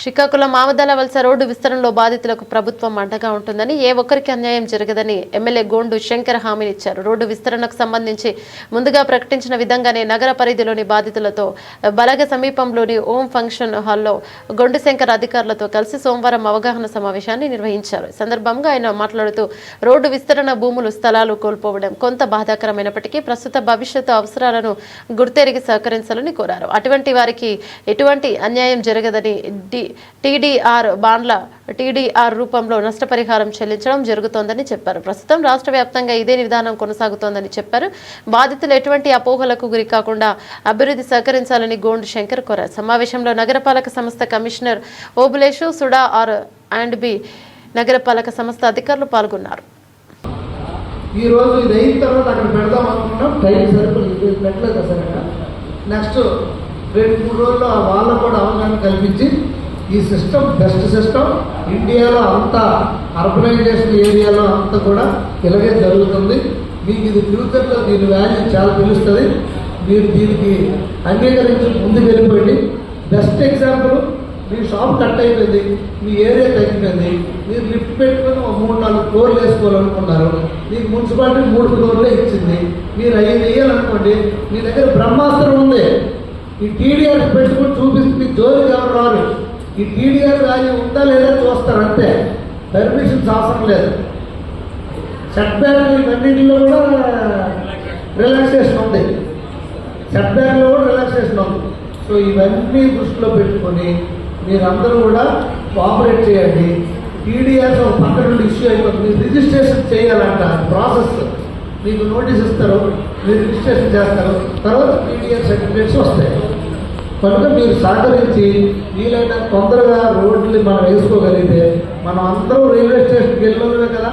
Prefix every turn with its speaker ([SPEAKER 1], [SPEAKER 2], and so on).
[SPEAKER 1] శ్రీకాకుళం ఆమదాల వలస రోడ్డు విస్తరణలో బాధితులకు ప్రభుత్వం అండగా ఉంటుందని ఏ ఒక్కరికి అన్యాయం జరగదని ఎమ్మెల్యే గోండు శంకర్ హామీనిచ్చారు. రోడ్డు విస్తరణకు సంబంధించి ముందుగా ప్రకటించిన విధంగానే నగర పరిధిలోని బాధితులతో బలగ సమీపంలోని ఓం ఫంక్షన్ హాల్లో గొండు శంకర్ అధికారులతో కలిసి సోమవారం అవగాహన సమావేశాన్ని నిర్వహించారు. సందర్భంగా ఆయన మాట్లాడుతూ రోడ్డు విస్తరణ భూములు స్థలాలు కోల్పోవడం కొంత బాధాకరమైనప్పటికీ ప్రస్తుత భవిష్యత్తు అవసరాలను గుర్తెరిగి సహకరించాలని కోరారు. అటువంటి వారికి ఎటువంటి అన్యాయం జరగదని డి టీడీఆర్ బాండ్ల టీడీఆర్ రూపంలో నష్టపరిహారం చెల్లించడం జరుగుతోందని చెప్పారు. ప్రస్తుతం రాష్ట్ర వ్యాప్తంగా ఇదే విధానం కొనసాగుతోందని చెప్పారు. బాధితులు ఎటువంటి అపోహలకు గురి కాకుండా అభివృద్ధి సహకరించాలని గోండు శంకర్ కోరారు. సమావేశంలో నగరపాలక సంస్థ commissioner Obulesu SUDA R and B నగరపాలక సంస్థ అధికారులు పాల్గొన్నారు.
[SPEAKER 2] ఈ రోజు ఇది అయిన తర్వాత అక్కడ పెడదాం అనుకున్నాం టైం ఇది పెట్టలేదు అసలు నెక్స్ట్ రెండు మూడు రోజుల్లో వాళ్ళకు కూడా అవగాహన కల్పించి ఈ సిస్టమ్ బెస్ట్ సిస్టమ్ ఇండియాలో అంతా అర్బనైజేషన్ ఏరియాలో అంతా కూడా ఇలాగే జరుగుతుంది. మీకు ఇది ఫ్యూచర్లో దీని వాల్యూ చాలా తెలుస్తుంది. మీరు దీనికి అంగీకరించి ముందుకు వెళ్ళిపోయింది బెస్ట్ ఎగ్జాంపుల్ మీ షాప్ కట్ అయిపోయింది మీ ఏరియా తగ్గిపోయింది మీరు లిఫ్ట్ పెట్టుకొని ఒక మూడు నాలుగు ఫ్లోర్లు వేసుకోవాలనుకున్నారు. మీకు మున్సిపాలిటీ మూడు ఫ్లోర్లే ఇచ్చింది. మీరు ఐదు వేయాలనుకోండి మీ దగ్గర బ్రహ్మాస్త్రం ఉంది. ఈ టీడీఆర్ పెట్టుకుని చూపిస్తే మీ జోలికి ఎవరు రారు? ఈ టీడీఆర్ వాల్యూ ఉందా లేదా చూస్తారు అంతే. పర్మిషన్స్ అవసరం లేదు. సెట్ బ్యాక్ ఇవన్నింటిలో కూడా రిలాక్సేషన్ ఉంది. సెట్ బ్యాక్లో కూడా రిలాక్సేషన్ ఉంది. సో ఇవన్నీ దృష్టిలో పెట్టుకొని మీరందరూ కూడా కోఆపరేట్ చేయండి. టీడీఆర్ ఒక పక్క నుండి ఇష్యూ అయిపోతుంది రిజిస్ట్రేషన్ చేయాలంట. ప్రాసెస్ మీకు నోటీస్ ఇస్తారు. మీరు రిజిస్ట్రేషన్ చేస్తారు. తర్వాత టీడీఆర్ సర్టిఫికేట్స్ వస్తాయి. కనుక మీరు సహకరించి వీలైన తొందరగా రోడ్లు మనం వేసుకోగలిగితే మనం అందరం రైల్వే స్టేషన్కి వెళ్ళినవే కదా?